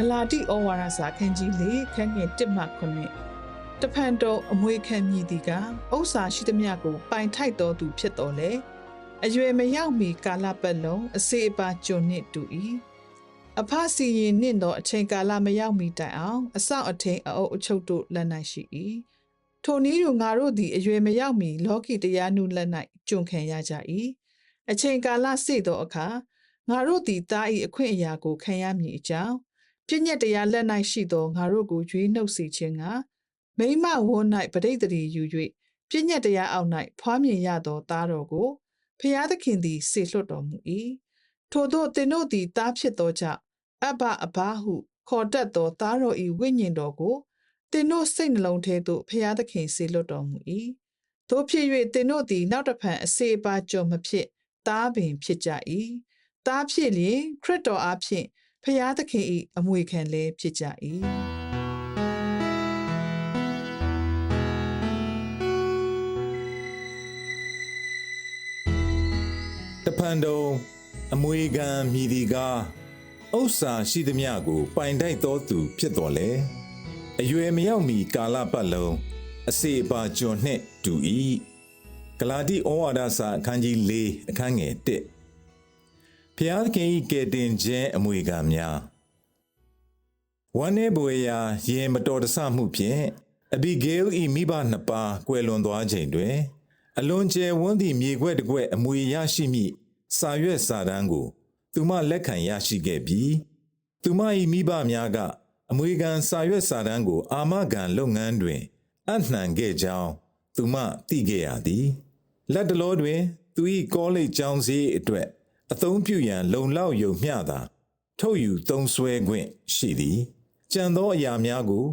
ဂလာတိဩဝါဒစာခန်းကြီး၄ခန်းငယ်1မှ9တဖန်တော်အမွေခံမြည်သည်ကဥစ္စာရှိသမျှကို ပိုင်ထိုက်တော်သူဖြစ်တော်လေအရွယ်မရောက်မီကာလပတ်လုံးအစေအပါကျွန်နှင့်တူ၏အဖစီရင်နှင့်သောအချိန်ကာလမရောက်မီတိုင်အောင်အဆောက်အထင်းအအုပ်အချုပ်တို့လက်၌ရှိ၏ထိုနည်းတို့ငါတို့သည်အရွယ်မရောက်မီလောကီတရားနုလက်၌ကျွန်ခံရကြ၏အချိန်ကာလစေ့သောအခါငါတို့သည်တား၏အခွင့်အရာကိုခံရမည်အကြောင်း ပြည့်ညက်တရားလက်၌ရှိသောငါတို့ကိုရွေးနှုတ်စေခြင်းကမိမဝန်း၌ပဋိသန္ဓေယူ၍ပြည့်ညက်တရားအောက်၌ဖွားမြင်ရသောသားတော်ကိုဖျားသခင်သည်စေလွှတ်တော်မူ၏ထို့သောသင်တို့သည်သားဖြစ်သောကြောင့်အဘအဘဟုခေါ်တတ်သောသားတော်၏ဝိညာဉ်တော်ကိုသင်တို့စိတ်နှလုံးထဲသို့ဖျားသခင်စေလွှတ်တော်မူ၏တို့ဖြစ်၍သင်တို့သည်နောက်တစ်ဖန်အစေအပါကြော်မဖြစ်သားပင်ဖြစ်ကြ၏သားဖြစ်လျင်ခရစ်တော်အားဖြင့် ဖျားသခင်၏အမွေခံလည်းဖြစ်ကြ၏တဖန်တုံအမွေခံမြည်ဒီကားဥစ္စာရှိသမျှကို ပိုင်တိုက်တော်သူ ဖြစ်တော်လေအရွယ်မရောက်မီကာလပတ်လုံးအစေအပါကျွန်နှင့်တူ၏ဂလာတိဩဝါဒစာအခန်းကြီး၄အခန်းငယ်၁ ဖျားသခင်၏ကယ်တင်ခြင်းအမွေခံများဝမ်းနေဘွေရာရင်မတော်တဆမှုဖြင့်အဘိဂေလ၏မိဘနှစ်ပါးကွယ်လွန်သွားချိန်တွင် အလွန်ကျယ်ဝန်းသည့်မြေခွက်တစ်ခွက်အမွေရရှိမိစာရွက်စာတမ်းကို သူမလက်ခံရရှိခဲ့ပြီးသူမ၏မိဘများကအမွေခံစာရွက်စာတမ်းကို အာမခံလုပ်ငန်းတွင် အနှံခဲ့ကြောင်းသူမသိခဲ့ရသည်လက်တလောတွင် သူ၏ကောလိပ်ကျောင်းစည်းအတွက် အသုံးပြုရန်လုံလောက်ယုံမျှသာ ထုတ်ယူသုံးဆွဲခွင့်ရှိသည်ကြံသောအရာများကို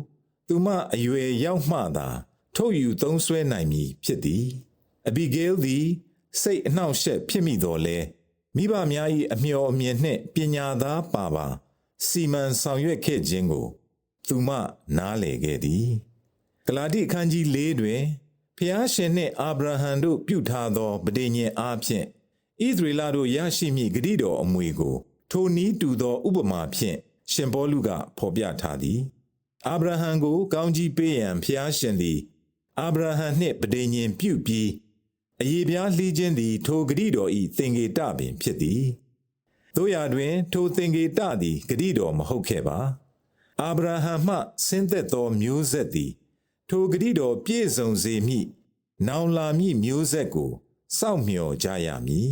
သူမအရွယ်ရောက်မှသာ ထုတ်ယူသုံးဆွဲနိုင်မည်ဖြစ်သည်အဘိဂေလသည် စိတ်အနှောက်အယှက်ဖြစ်မိတော်လဲမိဘများ၏အမျှော်အမြင်နှင့်ပညာသားပါပါ စီမံဆောင်ရွက်ခဲ့ခြင်းကို သူမနားလည်ခဲ့သည်ဂလာတိအခန်းကြီး၄တွင်ဖျားရှင်နှင့်အာဗြဟံတို့ပြုထားသောဗဒိညင်အားဖြင့် ဣသရေလတို့ရရှိမည့်ဂတိတော်အမွေကို ထိုနည်းတူသောဥပမာဖြင့်ရှင်ပေါလုကဖော်ပြထားသည်အာဗြဟံကိုကောင်းကြီးပေးရန်ဖျားရှင်သည်အာဗြဟံနှင့်ပဋိညင်ပြုပြီးအယေပြားလှီးခြင်းသည် ထိုဂတိတော်၏သင်္ကေတပင်ဖြစ်သည်တို့ရာတွင် ထိုသင်္ကေတသည်ဂတိတော်မဟုတ်ခဲ့ပါအာဗြဟံမှဆင်းသက်သောမျိုးဆက်သည် ထိုဂတိတော်ပြည့်စုံစေမည်နောင်လာမည့်မျိုးဆက်ကို စောင့်မျှော်ကြရမည်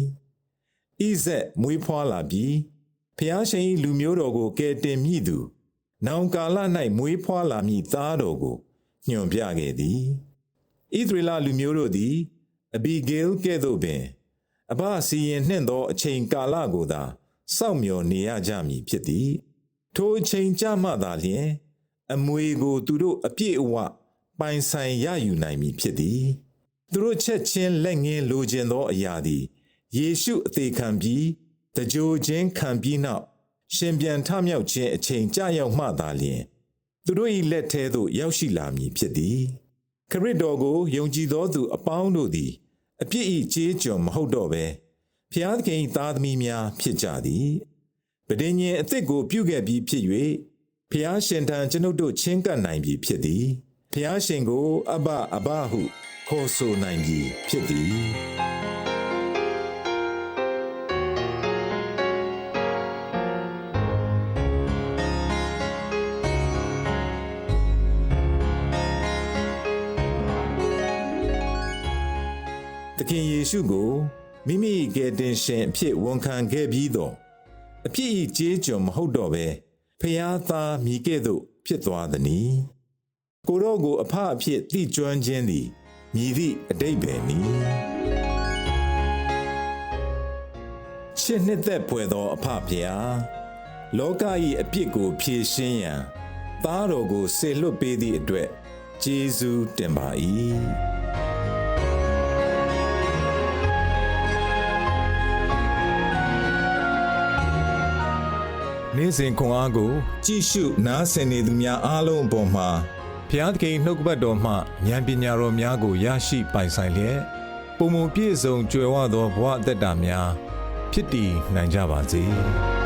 ဣဇက်မွေးဖွားလာပြီးဖျားရှင်၏လူမျိုးတော်ကိုကယ်တင်မည်သူ နောင်ကာလ၌မွေးဖွားလာမည့်သားတော်ကိုညွှန်ပြခဲ့သည်ဣသရေလလူမျိုးတို့သည်အဘိဂေလကဲ့သို့ပင်အဘစီရင်နှင့်သောအချိန်ကာလကိုသာစောင့်မျှော်နေရကြမည်ဖြစ်သည် ထိုအချိန်ကြမှသာလျှင် အမွေကိုသူတို့အပြည့်အဝပိုင်ဆိုင်ရယူနိုင်မည်ဖြစ်သည် သူတို့ချက်ချင်းလက်ငင်းလိုချင်သောအရာသည်ယေရှုအသေးခံပြီးတကြိုချင်းခံပြီးနောက်ရှင်ပြန်ထမြောက်ခြင်းအချိန်ကြရောက်မှသာလျှင်သူတို့၏လက်ထဲသို့ရောက်ရှိလာမည်ဖြစ်သည်ခရစ်တော်ကိုယုံကြည်သောသူအပေါင်းတို့သည်အပြစ်၏ကြေးကျွန်မဟုတ်တော့ဘဲဖျားသခင်၏သားသမီးများဖြစ်ကြသည်ပဋိညာဉ်အသစ်ကိုပြုခဲ့ပြီးဖြစ်၍ဖျားရှင်ထံကျွန်ုပ်တို့ချင်းကပ်နိုင်ပြီဖြစ်သည်ဖျားရှင်ကို အဘအဘဟု ခေါ်ဆိုနိုင်ပြီဖြစ်သည်သခင်ယေရှုကိုမိမိကယ်တင်ရှင်အဖြစ်ဝန်ခံခဲ့ပြီးတော့အဖြစ်ဤကျေးကျွန်မဟုတ်တော့ဘဲဖျားသားမိကဲ့သို့ဖြစ်သွားသည်။ကိုတော့ကိုအဖအဖြစ်တိကျွမ်းခြင်းသည် မြည်သည့်အတိတ်ပဲနီ။ရှစ်နှစ်သက်ဖွယ်သောအဖဖျားလောက၏အပြစ်ကိုဖြေရှင်းရန်သားတော်ကိုဆေလွတ်ပေးသည့်အတွက်ကျေးဇူးတင်ပါ၏နေ့စဉ်ခွန်အားကို ကြည့်ရှုနားဆင်နေသူများအားလုံးအပေါ်မှာ ဘုရားသခင်နှုတ်ကပတ်တော်မှဉာဏ်ပညာတော်များကိုရရှိပိုင်ဆိုင်လျက်ပုံမပြည့်စုံကြွယ်ဝသောဘဝအသက်တာများဖြစ်တည်နိုင်ကြပါစေ။